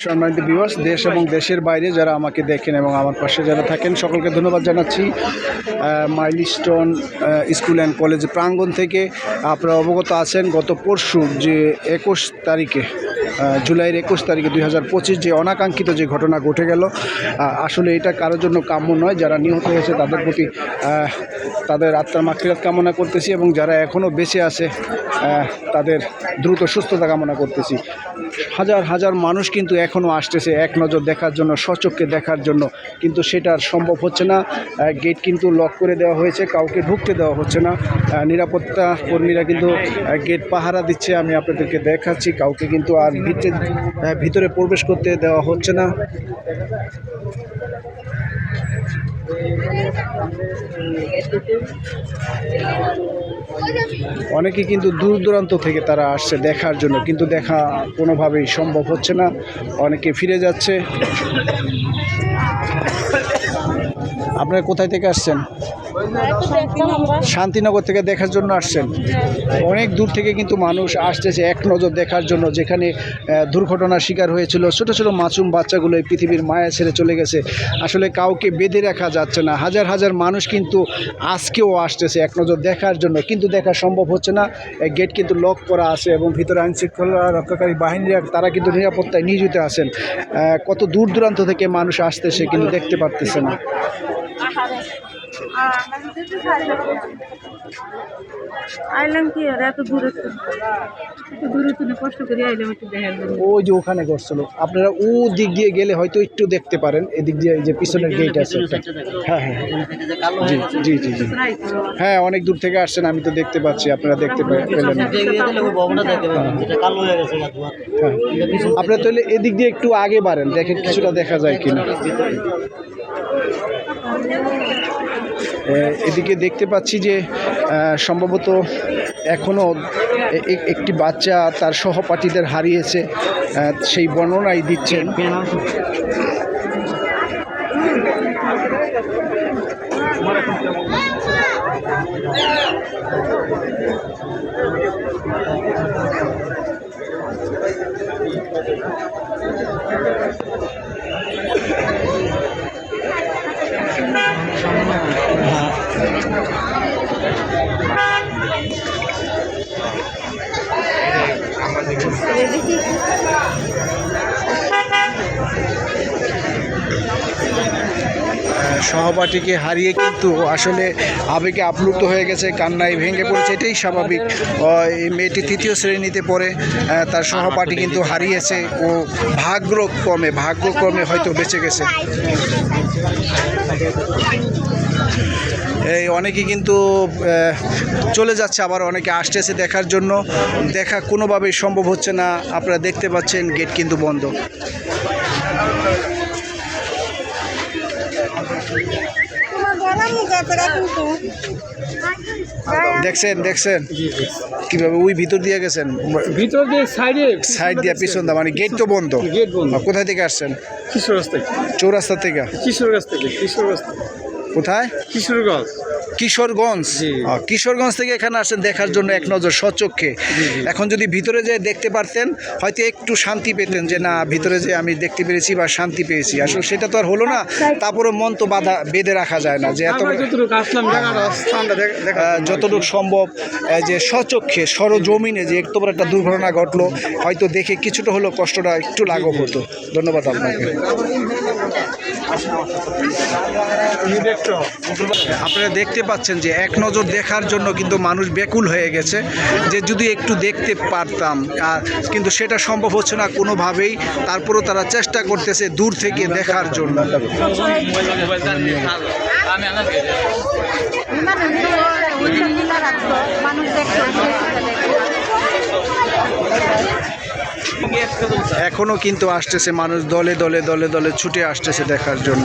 সম্মানিত বিবাস দেশ এবং দেশের বাইরে যারা আমাকে দেখেন এবং আমার পাশে যারা থাকেন, সকলকে ধন্যবাদ জানাচ্ছি মাইলস্টোন স্কুল অ্যান্ড কলেজ প্রাঙ্গণ থেকে আপনারা অবগত আছেন গত পরশু যে একুশ তারিখে জুলাইয়ের একুশ তারিখে দুই হাজার পঁচিশ যে অনাকাঙ্ক্ষিত যে ঘটনা ঘটে গেল আসলে এটা কারোর জন্য কাম্য নয়। যারা নিহত হয়েছে তাদের প্রতি তাদের আত্মার মাকফিরাত কামনা করতেছি এবং যারা এখনও বেঁচে আছে তাদের দ্রুত সুস্থতা কামনা করতেছি। হাজার হাজার মানুষ কিন্তু এখনও আসতেছে এক নজর দেখার জন্য সচক্ষে দেখার জন্য। কিন্তু সেটা সম্ভব হচ্ছে না। গেট কিন্তু লক করে দেওয়া হয়েছে, কাউকে ঢুকতে দেওয়া হচ্ছে না। নিরাপত্তা কর্মীরা কিন্তু গেট পাহারা দিচ্ছে। আমি আপনাদেরকে দেখাচ্ছি, কাউকে কিন্তু আর ভিতরে প্রবেশ করতে দেওয়া হচ্ছে না। অনেকে কিন্তু দূর দূরান্ত থেকে তারা আসছে দেখার জন্য, কিন্তু দেখা কোনোভাবেই সম্ভব হচ্ছে না। অনেকে ফিরে যাচ্ছে। আপনারা কোথায় থেকে আসছেন? শান্তিনগর থেকে দেখার জন্য আসছেন? অনেক দূর থেকে কিন্তু মানুষ আসতেছে এক নজর দেখার জন্য, যেখানে দুর্ঘটনার শিকার হয়েছিল। ছোট ছোট মাসুম বাচ্চাগুলো এই পৃথিবীর মায়া ছেড়ে চলে গেছে। আসলে কাউকে বেঁধে রাখা যাচ্ছে না। হাজার হাজার মানুষ কিন্তু আজকেও আসতেছে এক নজর দেখার জন্য, কিন্তু দেখা সম্ভব হচ্ছে না। গেট কিন্তু লক করা আছে এবং ভিতরে আইন শৃঙ্খলা রক্ষাকারী বাহিনীরা, তারা কিন্তু নিরাপত্তায় নিয়োজিত আছেন। কত দূর দূরান্ত থেকে মানুষ আসতেছে কিন্তু দেখতে পারতেছে না। ওই যে ওখানে করছিল। আপনারা ও দিক দিয়ে গেলে হয়তো একটু দেখতে পারেন, এদিক দিয়ে এই যে পিছনের গেট আছে হ্যাঁ হ্যাঁ জি হ্যাঁ অনেক দূর থেকে আসছেন, আমি তো দেখতে পাচ্ছি, আপনারা দেখতে পেলেন। হ্যাঁ। আপনারা তাহলে এদিক দিয়ে একটু আগে বাড়েন, দেখেন কিছুটা দেখা যায় কিনা। এদিকে দেখতে পাচ্ছি যে সম্ভবত এখনও একটি বাচ্চা তার সহপাঠীদের হারিয়েছে সেই বর্ণনাই দিচ্ছেন। আহ, সহপাঠীকে হারিয়ে কিন্তু আসলে আবেগে আপ্লুত হয়ে গেছে, কান্নায় ভেঙে পড়েছে, এটাই স্বাভাবিক। এই মেয়েটি তৃতীয় শ্রেণীতে পড়ে তার সহপাঠী কিন্তু হারিয়েছে ও ভাগ্যক্রমে ভাগ্যক্রমে হয়তো বেঁচে গেছে। এই অনেকে কিন্তু চলে যাচ্ছে, আবার অনেকে আসতেছে দেখার জন্য। দেখা কোনোভাবেই সম্ভব হচ্ছে না। আপনারা দেখতে পাচ্ছেন, গেট কিন্তু বন্ধ। দেখছেন দেখছেন? কীভাবে ওই ভিতর দিয়ে গেছেন? ভিতর দিয়ে সাইডে সাইড দিয়ে পিছন দা মানে গেট তো বন্ধ। গেট বন্ধ। কোথায় থেকে আসছেন? কিশোর রাস্তা থেকে চৌরাস্তা থেকে। কিশোর রাস্তা থেকে কিশোর রাস্তা। থেকে কোথায়? কিশোরগঞ্জ। কিশোরগঞ্জ? কিশোরগঞ্জ থেকে এখানে আসেন দেখার জন্য এক নজর সচক্ষে এখন যদি ভিতরে যেয়ে দেখতে পারতেন হয়তো একটু শান্তি পেতেন যে না ভিতরে যে আমি দেখতে পেরেছি বা শান্তি পেয়েছি। আসলে সেটা তো আর হলো না। তারপরে মন তো বাধা বেঁধে রাখা যায় না যে এত যতটুকু সম্ভব যে সচক্ষে সরজমিনে যে একটু একটা দুর্ঘটনা ঘটলো হয়তো দেখে কিছুটা হলেও কষ্টটা একটু লাঘব হতো। ধন্যবাদ আপনাকে। আপনারা দেখতে পাচ্ছেন যে এক নজর দেখার জন্য কিন্তু মানুষ ব্যাকুল হয়ে গেছে যে যদি একটু দেখতে পারতাম, আর কিন্তু সেটা সম্ভব হচ্ছে না কোনোভাবেই। তারপরেও তারা চেষ্টা করতেছে দূর থেকে দেখার জন্য। মানুষ এখনও কিন্তু আসতেছে মানুষ দলে দলে দলে দলে ছুটে আসতেছে দেখার জন্য।